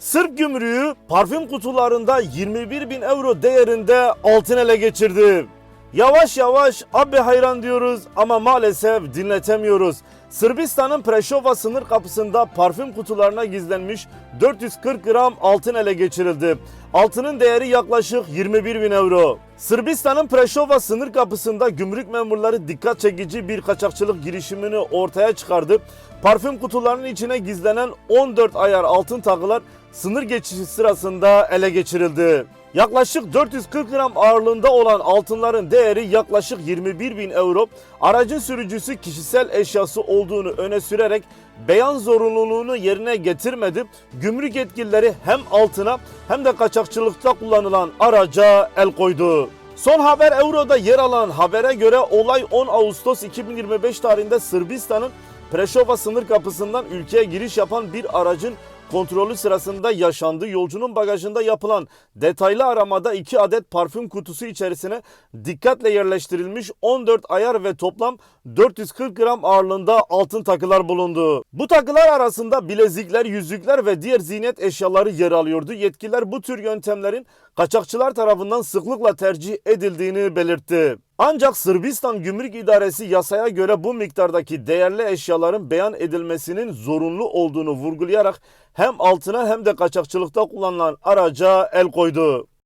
Sırp gümrüğü parfüm kutularında 21 bin euro değerinde altın ele geçirdi. Yavaş yavaş abi hayran diyoruz ama maalesef dinletemiyoruz. Sırbistan'ın Preşova sınır kapısında parfüm kutularına gizlenmiş 440 gram altın ele geçirildi. Altının değeri yaklaşık 21 bin euro. Sırbistan'ın Preşova sınır kapısında gümrük memurları dikkat çekici bir kaçakçılık girişimini ortaya çıkardı. Parfüm kutularının içine gizlenen 14 ayar altın takılar sınır geçişi sırasında ele geçirildi. Yaklaşık 440 gram ağırlığında olan altınların değeri yaklaşık 21 bin euro. Aracın sürücüsü kişisel eşyası olduğunu öne sürerek beyan zorunluluğunu yerine getirmedi. Gümrük yetkilileri hem altına hem de kaçakçılıkta kullanılan araca el koydu. Son haber Euro'da yer alan habere göre olay 10 Ağustos 2025 tarihinde Sırbistan'ın Preşova sınır kapısından ülkeye giriş yapan bir aracın kontrolü sırasında yaşandı. Yolcunun bagajında yapılan detaylı aramada 2 adet parfüm kutusu içerisine dikkatle yerleştirilmiş 14 ayar ve toplam 440 gram ağırlığında altın takılar bulundu. Bu takılar arasında bilezikler, yüzükler ve diğer ziynet eşyaları yer alıyordu. Yetkililer bu tür yöntemlerin kaçakçılar tarafından sıklıkla tercih edildiğini belirtti. Ancak Sırbistan Gümrük İdaresi yasaya göre bu miktardaki değerli eşyaların beyan edilmesinin zorunlu olduğunu vurgulayarak hem altına hem de kaçakçılıkta kullanılan araca el koydu.